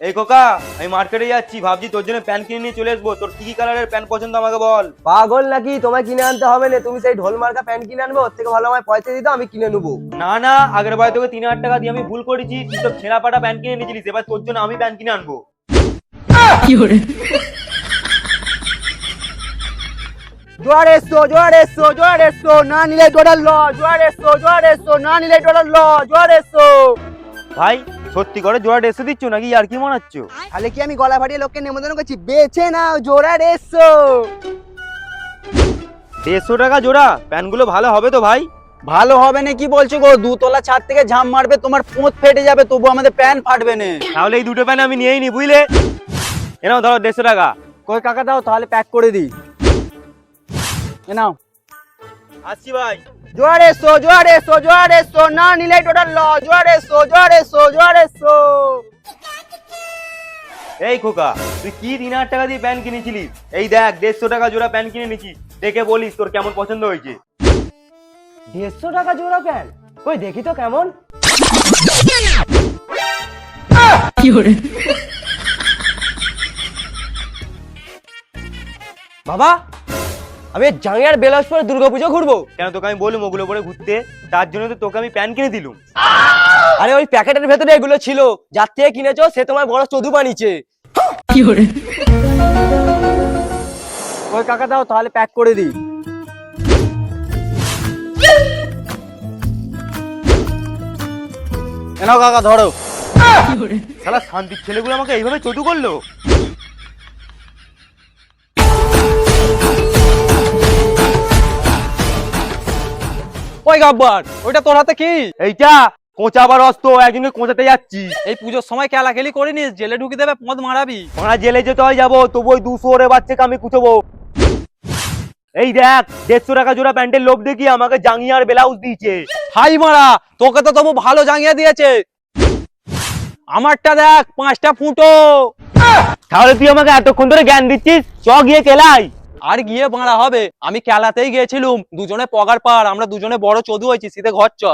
এই কোকা আমি মার্কেটে যাচ্ছি ভাবছি তোর জন্য প্যান্ট কিনে নিয়ে চলে আসব। তোর কি কি কালারের প্যান্ট পছন্দ আমাকে বল? পাগল নাকি? তোমায় কিনে আনতে হবে না। তুমি সেই ঢোল মার্কা প্যান্ট কিনে আনবে ওর থেকে ভালো আমায় পয়সা দিতে আমি কিনে নেব। না না আগের বার তোকে তিন হাজার টাকা দিয়ে আমি ভুল করেছি। তুই তো ছেঁড়া পাটা প্যান্ট কিনে নিয়েছিলিস এবার তোর জন্য আমি প্যান্ট কিনে আনব। জোয়ার এসো জোয়ার এসো জোয়ার এসো না নিলে ল। জোয়ার এসো জোয়ার এসো না নিলে ল। জোয়ার এসো। ভাই সত্যি করে জোড়া এসে দিচ্ছ নাকি? আর কি মনাচ্ছ তাহলে কি আমি গলা ফাটিয়ে লোককে নেমন্তন্ন করছি? বেছে নাও জোড়া এসো দেড়শো টাকা জোড়া প্যান্টগুলো ভালো হবে তো ভাই? ভালো হবে না কি বলছো গো? দুতলা ছাদ থেকে ঝাঁপ মারবে তোমার পোঁত ফেটে যাবে তবু আমাদের প্যান ফাটবে না। তাহলে এই দুটো প্যান আমি নিয়েই নি বুঝলে? এনাও ধরো দেড়শো টাকা। কই কাকা দাও তাহলে প্যাক করে দিই। এ নাও। আসছি ভাই। জোয়ার এসো জোয়ার এসো জোয়ার এসো না নিলে ডোডার ল জোয়ার এসো জোয়ার এসো জোয়ার এসো এই খোকা তুই কি তিন হাজার টাকা দিয়ে প্যান্ট কিনেছিলিস এই দেখ দেড়শো টাকা জোড়া প্যান্ট কিনে নিচ্ছি দেখে বলিস তোর কেমন পছন্দ হয়েছে। দেড়শো টাকা জোড়া প্যান্ট? কই দেখি তো কেমন। বাবা আমি জাঙ্গিয়ার বেলাস পরে দুর্গাপুজো ঘুরবো। কেন তোকে আমি বললাম ওগুলো পরে ঘুরতে? তার জন্য তো তোকে আমি প্যান্ট কিনে দিলুম। আরে ওই প্যাকেটের ভেতরে এগুলো ছিল। যার থেকে কিনেছো সে তোমার বড় চদু বানিয়েছে। ওই কাকা দাও তাহলে প্যাক করে দিই। কাকা ধরো। শালা শান্তির ছেলেগুলো আমাকে এইভাবে চতু করল? গাব্বার ওইটা তোর হাতে কি? এইটা কোঁচাবার অস্ত একজনকে কোঁচাতে যাচ্ছি। এই পুজোর সময় খেলাখেলি করে নিস জেলে ঢুকে দেবে পদ মারাবি। ওরা জেলে যেতে হয় যাব তবু ওই দুশো ওরে বাচ্চাকে আমি কুচবো। এই দেখ দেড়শো টাকা জোড়া প্যান্টের লোভ দেখি আমাকে জাঙ্গিয়ার ব্লাউজ দিয়েছে। হাই মারা তোকে তো তবু ভালো জাঙ্গিয়া দিয়েছে। আমারটা দেখ পাঁচটা ফুটো। তাহলে তুই আমাকে এতক্ষণ ধরে জ্ঞান দিচ্ছিস? চ গিয়ে কেলাই। আর গিয়ে বাঁড়া হবে। আমি খেলাতেই গিয়েছিলুম। দুজনে পগার পার আমরা দুজনে বড় চদু হয়েছি শীতে ঘর চ।